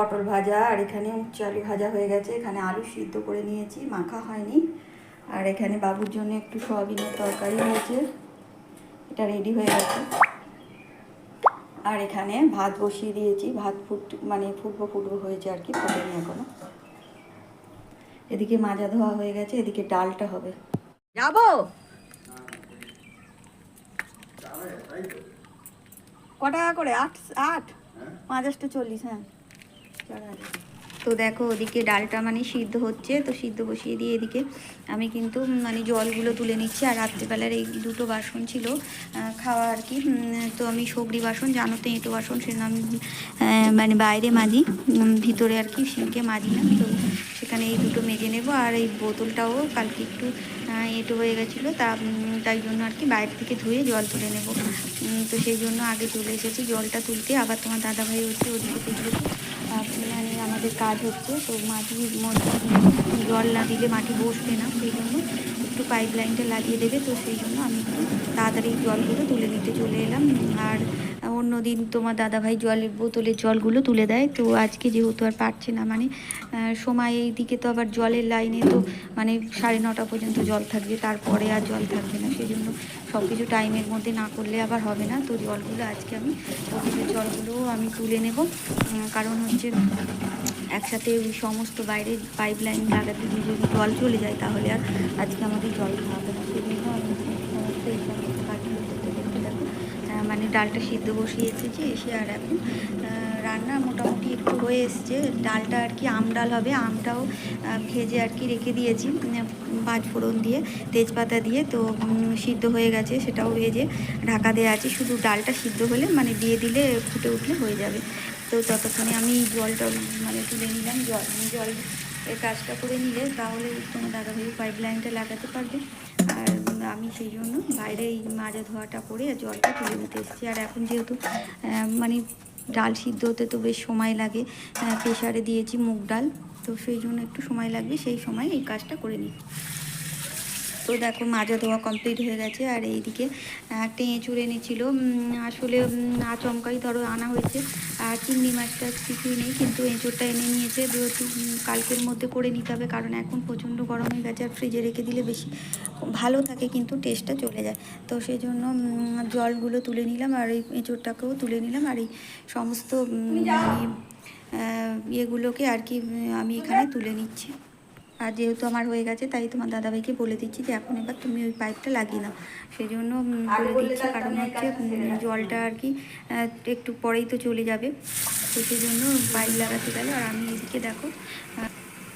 পটল ভাজা আর এখানে উচ্চ আলু ভাজা হয়ে গেছে। এখানে আলু সিদ্ধ করে নিয়েছি মাখা হয়নি। আর এখানে বাবুর জন্য একটু সয়াবিনের তরকারি হয়েছে। এটা রেডি হয়ে গেছে। আর এখানে ভাত বসিয়ে দিয়েছি। ভাত ফুট মানে ফুটবো ফুটবো হয়েছে আর কি ফোটেনি এখনও। এদিকে মাজা ধোয়া হয়ে গেছে এদিকে ডালটা হবে। যাব? ক টাকা করে? আট আট? চল্লিশ হ্যাঁ। চার হাজার। তো দেখো ওদিকে ডালটা মানে সিদ্ধ হচ্ছে, তো সিদ্ধ বসিয়ে দিয়ে এদিকে আমি কিন্তু মানে জলগুলো তুলে নিচ্ছি। আর রাত্রিবেলার এই দুটো বাসন ছিল খাওয়া আর কি তো আমি সবরি বাসন, জানো তো এঁটো বাসন সেজন্য আমি মানে বাইরে মাজি ভিতরে আর কি সিঙ্কে মাজি না, তো সেখানে এই দুটো মেজে নেব। আর এই বোতলটাও কালকে একটু এঁটো হয়ে গেছিল, তা তাই জন্য আর কি বাইরে থেকে ধুয়ে জল তুলে নেব। তো সেই জন্য আগে চলে এসেছি জলটা তুলতে। আবার তোমার দাদাভাই হচ্ছে ওদিকে দেখবে আমাদের কাজ হচ্ছে, তো মাটির মধ্যে জল না দিলে মাটি বসবে না, সেই জন্য একটু পাইপ লাইনটা লাগিয়ে দেবে, তো সেই জন্য আমি একটু তাড়াতাড়ি জলগুলো তুলে দিতে চলে এলাম। আর অন্য দিন তোমার দাদাভাই জলের বোতলের জলগুলো তুলে দেয়, তো আজকে যেহেতু আর পারছে না মানে সময় এই দিকে তো আবার জলের লাইনে তো মানে সাড়ে নটা পর্যন্ত জল থাকবে, তারপরে আর জল থাকবে না, সেই জন্য সব কিছু টাইমের মধ্যে না করলে আবার হবে না, তো জলগুলো আজকে আমি বোতলের জলগুলোও আমি তুলে নেব কারণ হচ্ছে একসাথে ওই সমস্ত বাইরে পাইপ লাইন লাগাতে গিয়ে যদি জল চলে যায় তাহলে আর আজকে আমাদের জল খাওয়া হবে না। আমি সমস্ত এই সমস্ত করতে দেখো মানে ডালটা সিদ্ধ বসিয়ে এসেছি এসে আর এখন রান্না মোটামুটি একটু হয়ে এসছে। ডালটা আর কি আম ডাল হবে আমটাও ভেজে আর কি রেখে দিয়েছি উম, পাঁচ ফোড়ন দিয়ে তেজপাতা দিয়ে তো সিদ্ধ হয়ে গেছে সেটাও ভেজে ঢাকা দেওয়া আছে। শুধু ডালটা সিদ্ধ হলে মানে দিয়ে দিলে ফুটে উঠলে হয়ে যাবে। তো ততক্ষণে আমি জলটা মানে তুলে নিলাম, জল জল এর কাজটা করে নিলে তাহলে তোমার দাদাভাই পাইপ লাইনটা লাগাতে পারবে। আর আমি সেই জন্য বাইরে এই মাজা ধোয়াটা করে জলটা তুলে নিতে এসেছি। আর এখন যেহেতু মানে ডাল সিদ্ধ হতে তো বেশ সময় লাগে প্রেশারে দিয়েছি মুগ ডাল, তো সেই জন্য একটু সময় লাগবে, সেই সময় এই কাজটা করে নিই তো দেখো মাজা ধোয়া কমপ্লিট হয়ে গেছে আর এইদিকে একটা এঁচুর এনেছিল আসলে আচমকাই ধরো আনা হয়েছে। আর চিংড়ি মাছটা কিছুই নেই, কিন্তু এঁচুরটা এনে নিয়েছে। যেহেতু কালকের মধ্যে করে নিতে হবে, কারণ এখন প্রচণ্ড গরম হয়ে গেছে আর ফ্রিজে রেখে দিলে বেশি ভালো থাকে, কিন্তু টেস্টটা চলে যায়। তো সেই জন্য জলগুলো তুলে নিলাম আর এই এঁচুরটাকেও তুলে নিলাম আর এই সমস্ত মানে ইয়েগুলোকে আর কি আমি এখানে তুলে নিচ্ছি। আর যেহেতু আমার হয়ে গেছে তাই তোমার দাদাভাইকে বলে দিচ্ছি যে এখন এবার তুমি ওই পাইপটা লাগিয়ে নাও। সেই জন্য বলে দিচ্ছি কারণ হচ্ছে জলটা আর কি একটু পরেই তো চলে যাবে। তো সেই জন্য পাইপ লাগাতে গেলে। আর আমি এদিকে দেখো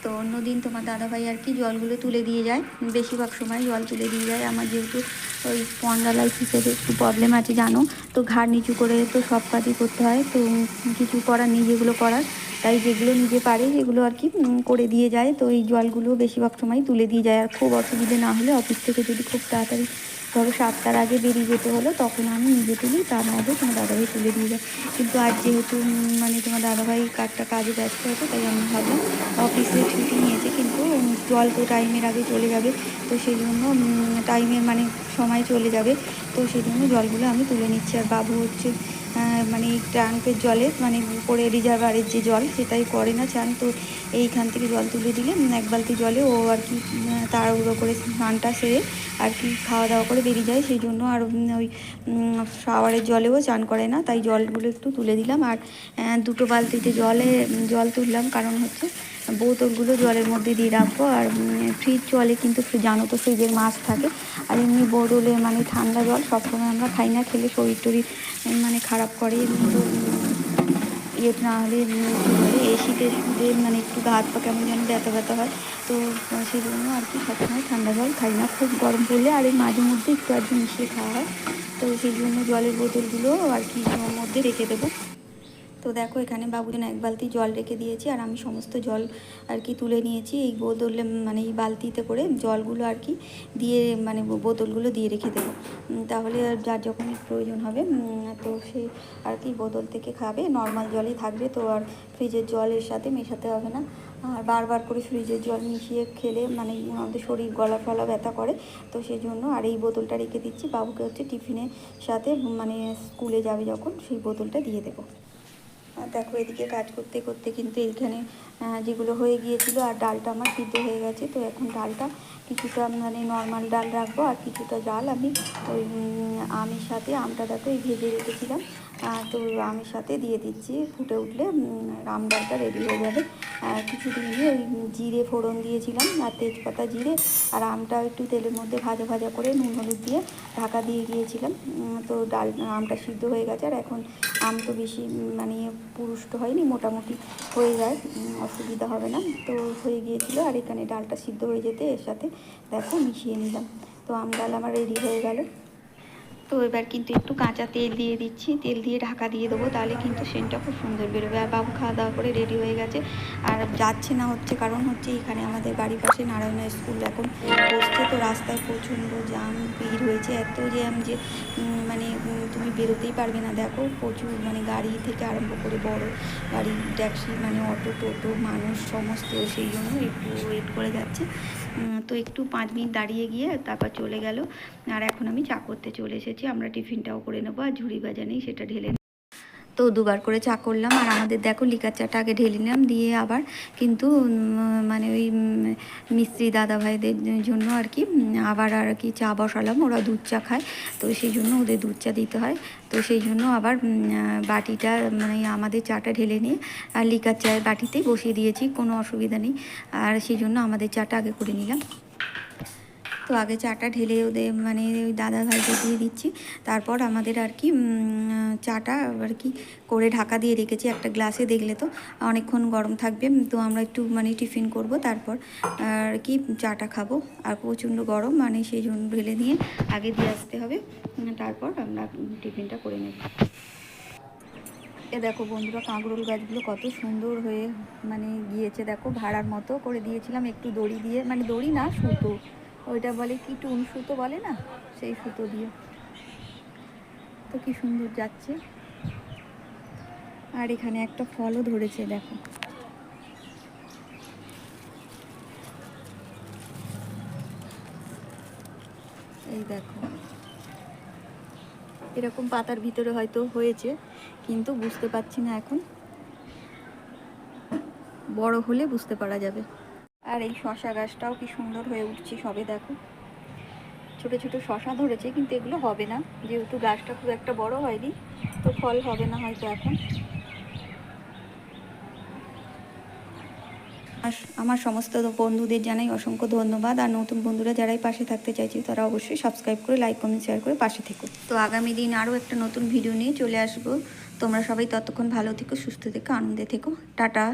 তো অন্যদিন তোমার দাদাভাই আর কি জলগুলো তুলে দিয়ে যায়। বেশিরভাগ সময় জল তুলে দিয়ে যায়। আমার যেহেতু ওই স্পন্ডালাইসিসের একটু প্রবলেম আছে জানো? তো ঘাড় নিচু করে তো সব কাজই করতে হয়। তো কিছু করার নেই যেগুলো করার। তাই যেগুলো নিজে পারে যেগুলো আর কি করে দিয়ে যায়। তো এই জলগুলো বেশিরভাগ সময় তুলে দিয়ে যায়। আর খুব অসুবিধে না হলে অফিস থেকে যদি খুব তাড়াতাড়ি ধরো সাতটার আগে বেরিয়ে যেতে হলো, তখন আমি নিজে তুলি, তার মধ্যে তোমার দাদাভাই তুলে দিয়ে যায়। কিন্তু আজ যেহেতু মানে তোমার দাদাভাই কাজটা কাজে ব্যস্ত আছে, তাই আমি ভাবলাম অফিসে ছুটি নিয়েছে, কিন্তু জল তো টাইমের আগে চলে যাবে। তো সেই জন্য টাইমের মানে সময় চলে যাবে। তো সেই জন্য জলগুলো আমি তুলে নিচ্ছি। আর বাবু হচ্ছে মানে এই ট্যাঙ্কের জলে মানে উপরে রিজার্ভারের যে জল সেটাই করে না চান। তো এইখান থেকে জল তুলে দিলে এক বালতি জলে ও আর কি তাড়াহুড়ো করে স্নানটা সেরে আর কি খাওয়া দাওয়া করে বেরিয়ে যায়। সেই জন্য আর ওই শাওয়ারের জলেও চান করে না। তাই জলগুলো একটু তুলে দিলাম। আর আহ, দুটো বালতিতে জলে জল তুললাম। কারণ হচ্ছে বোতলগুলো জলের মধ্যে দিয়ে রাখব। আর ফ্রিজ জলে কিন্তু জানো তো ফ্রিজের মাছ থাকে। আর এমনি বোতলে মানে ঠান্ডা জল সবসময় আমরা খাই না। খেলে শরীর টরীর মানে খারাপ করে এমনি তো উম, ইয়ে না হলে এই শীতের যে মানে একটু গা হাত পা কেমন যেন ব্যথা ব্যথা হয়। তো সেই জন্য আর কি সবসময় ঠান্ডা জল খাই না। খুব গরম পড়লে আর এই মাঝে মধ্যে একটু কি মিশিয়ে খাওয়া হয়। তো সেই জন্য জলের বোতলগুলো আর কি মধ্যে রেখে দেবো। তো দেখো এখানে বাবুজন এক বালতি জল রেখে দিয়েছি আর আমি সমস্ত জল আর কি তুলে নিয়েছি। এই বোতলে মানে এই বালতিতে করে জলগুলো আর কি দিয়ে মানে বোতলগুলো দিয়ে রেখে দেবো। তাহলে যার যখন প্রয়োজন হবে তো সে আর কি বোতল থেকে খাবে। নর্মাল জলই থাকবে তো আর ফ্রিজের জলের সাথে মেশাতে হবে না। আর বারবার করে ফ্রিজের জল মিশিয়ে খেলে মানে আমাদের শরীর গলা ফলা ব্যথা করে। তো সেই জন্য আর এই বোতলটা রেখে দিচ্ছি। বাবুকে হচ্ছে টিফিনের সাথে মানে স্কুলে যাবে যখন, সেই বোতলটা দিয়ে দেবো। দেখো এদিকে কাজ করতে করতে কিন্তু এখানে যেগুলো হয়ে গিয়েছিল আর ডালটা আমার সিদ্ধ হয়ে গেছে, তো এখন ডালটা কিছুটা মানে নর্মাল ডাল রাখব আর কিছুটা ডাল আমি ওই আমের সাথে আমটা দেখো এই ভেজে রেখেছিলাম। তো আমের সাথে দিয়ে দিচ্ছি, ফুটে উঠলে আম ডালটা রেডি হয়ে যাবে। কিছুদিন দিয়ে ওই জিরে ফোড়ন দিয়েছিলাম আর তেজপাতা জিরে আর আমটা একটু তেলের মধ্যে ভাজা ভাজা করে নুন হলুদ দিয়ে ঢাকা দিয়ে গিয়েছিলাম। তো ডাল আমটা সিদ্ধ হয়ে গেছে আর এখন আম তো বেশি মানে পুরুষ্ট হয়নি, মোটামুটি হয়ে যায় অসুবিধা হবে না। তো হয়ে গিয়েছিল আর এখানে ডালটা সিদ্ধ হয়ে যেতে, এর সাথে দেখো মিশিয়ে নিলাম। তো আম ডাল আমার রেডি হয়ে গেল। তো এবার কিন্তু একটু কাঁচা তেল দিয়ে দিচ্ছি। তেল দিয়ে ঢাকা দিয়ে দেবো, তাহলে কিন্তু সেন্টটা খুব সুন্দর বেরোবে। আর বাবু খাওয়া দাওয়া করে রেডি হয়ে গেছে। আর যাচ্ছে না হচ্ছে কারণ হচ্ছে এখানে আমাদের বাড়ির পাশে নারায়ণ স্কুল এখন বসছে। তো রাস্তায় প্রচণ্ড জাম ভিড় হয়েছে। এত জ্যাম যে মানে তুমি বেরোতেই পারবে না। দেখো প্রচুর মানে গাড়ি থেকে আরম্ভ করে বড় গাড়ি, ট্যাক্সি মানে অটো, টোটো, মানুষ, সমস্ত সেই জন্য একটু ওয়েট করে যাচ্ছে। তো একটু পাঁচ মিনিট দাঁড়িয়ে গিয়ে তারপর চলে গেল। আর এখন আমি চা করতে চলে এসেছি। আমরা টিফিনটাও করে নেব আর ঝুড়ি ভাজা নেই, সেটা ঢেলে। তো দুবার করে চা করলাম আর আমাদের দেখো লিকার চাটা আগে ঢেলে নিলাম, দিয়ে আবার কিন্তু মানে ওই মিস্ত্রি দাদা ভাইদের জন্য আর কি আবার আর কি চা বসালাম, ওরা দুধ চা খায়, তো সেই জন্য ওদের দুধ চা দিতে হয়। তো সেই জন্য আবার বাটিটা মানে আমাদের চাটা ঢেলে নিয়ে, আর লিকার চায়ের বাটিতেই বসিয়ে দিয়েছি, কোনো অসুবিধা নেই। আর সেই জন্য আমাদের চাটা আগে করে নিলাম। তো আগে চাটা ঢেলে ওদের মানে ওই দাদা ভাইকে দিয়ে দিচ্ছি। তারপর আমাদের আর কি চাটা আর কি করে ঢাকা দিয়ে রেখেছি একটা গ্লাসে, দেখলে তো অনেকক্ষণ গরম থাকবে। তো আমরা একটু মানে টিফিন করব, তারপর আর কি চাটা খাব। আর প্রচণ্ড গরম মানে সেই জন্য ঢেলে দিয়ে আগে দিয়ে আসতে হবে। তারপর আমরা টিফিনটা করে নেব। এ দেখো বন্ধুরা, কাঁকরোল গাছগুলো কত সুন্দর হয়ে মানে গিয়েছে। দেখো ভাড়ার মতো করে দিয়েছিলাম, একটু দড়ি দিয়ে মানে দড়ি না, সুতো। ওইটা বলে কি টুন সুতো বলে না? সেই সুতো দিয়ে। তো কি সুন্দর যাচ্ছে। আর এখানে একটা ফলও ধরেছে, দেখো। এই দেখো। এরকম পাতার ভিতরে হয়তো হয়েছে, কিন্তু বুঝতে পারছি না এখন। বড় হলে বুঝতে পারা যাবে। আর এই শশা গাছটাও কি সুন্দর হয়ে উঠছে সবে দেখো। ছোট ছোট শশা ধরেছে, কিন্তু এগুলো হবে না। যেহেতু গাছটা খুব একটা বড় হয়নি, তো ফল হবে না হয়তো এখন। আমার সমস্ত বন্ধুদের জানাই অসংখ্য ধন্যবাদ। আর নতুন বন্ধুরা যারাই পাশে থাকতে চাইছে, তারা অবশ্যই সাবস্ক্রাইব করে লাইক কমেন্ট শেয়ার করে পাশে থেকো। তো আগামী দিন আরও একটা নতুন ভিডিও নিয়ে চলে আসব। তোমরা সবাই ততক্ষণ ভালো থেকো, সুস্থ থেকো, আনন্দে থেকো। টাটা।